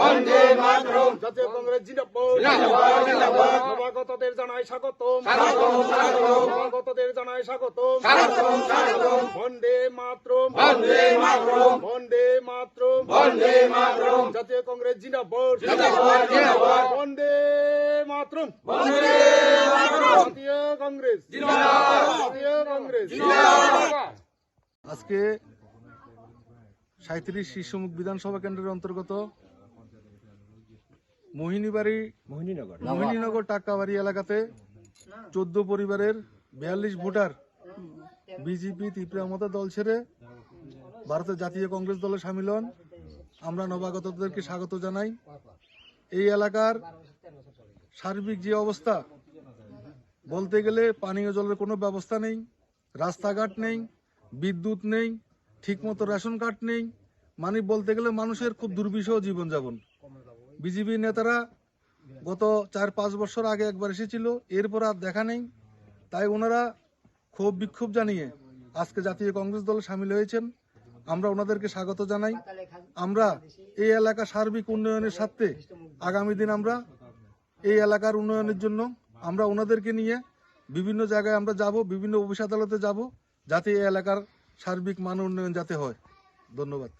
বন্দে মাতরম। জাতীয় কংগ্রেস জিন্দাবাদ। জিন্দাবাদ, জিন্দাবাদ। নবাগতদের জানাই স্বাগত স্বাগতম, স্বাগতম। নবাগতদের জানাই স্বাগত স্বাগতম, স্বাগতম। বন্দে মাতরম। বন্দে মাতরম। বন্দে মাতরম। বন্দে মাতরম। জাতীয় কংগ্রেস জিন্দাবাদ। জিন্দাবাদ, জিন্দাবাদ। বন্দে মাতরম। বন্দে মাতরম। জাতীয় কংগ্রেস। জিন্দাবাদ। জাতীয় কংগ্রেস। আজকে সাঁত্রিশ শিশুমুখ বিধানসভা কেন্দ্রের অন্তর্গত মোহিনীবাড়ি মোহিনীনগর মোহিনীনগর টাক্কাবাড়ি এলাকাতে চোদ্দ পরিবারের বিয়াল্লিশ ভোটার বিজেপি ত্রিপুরা মতো দল ছেড়ে ভারতের জাতীয় কংগ্রেস দলে সামিল হন। আমরা নবাগতদেরকে স্বাগত জানাই। এই এলাকার সার্বিক যে অবস্থা বলতে গেলে পানীয় জলের কোনো ব্যবস্থা নেই রাস্তাঘাট নেই বিদ্যুৎ নেই ঠিকমতো রেশন কার্ড নেই। মানে বলতে গেলে মানুষের খুব দুর্বিষহ জীবনযাপন। বিজেপি নেতারা গত চার, পাঁচ বছর আগে একবার এসেছিল, এরপর আর দেখা নেই। তাই ওনারা ক্ষোভ বিক্ষোভ জানিয়ে আজকে জাতীয় কংগ্রেস দলে সামিল হয়েছেন। আমরা ওনাদেরকে স্বাগত জানাই। আমরা এই এলাকা সার্বিক উন্নয়নের স্বার্থে আগামী দিন আমরা এই এলাকার উন্নয়নের জন্য আমরা ওনাদেরকে নিয়ে বিভিন্ন জায়গায় আমরা যাব, বিভিন্ন অফিস আদালতে যাব, যাতে এই এলাকার সার্বিক মান উন্নয়ন যাতে হয়। ধন্যবাদ।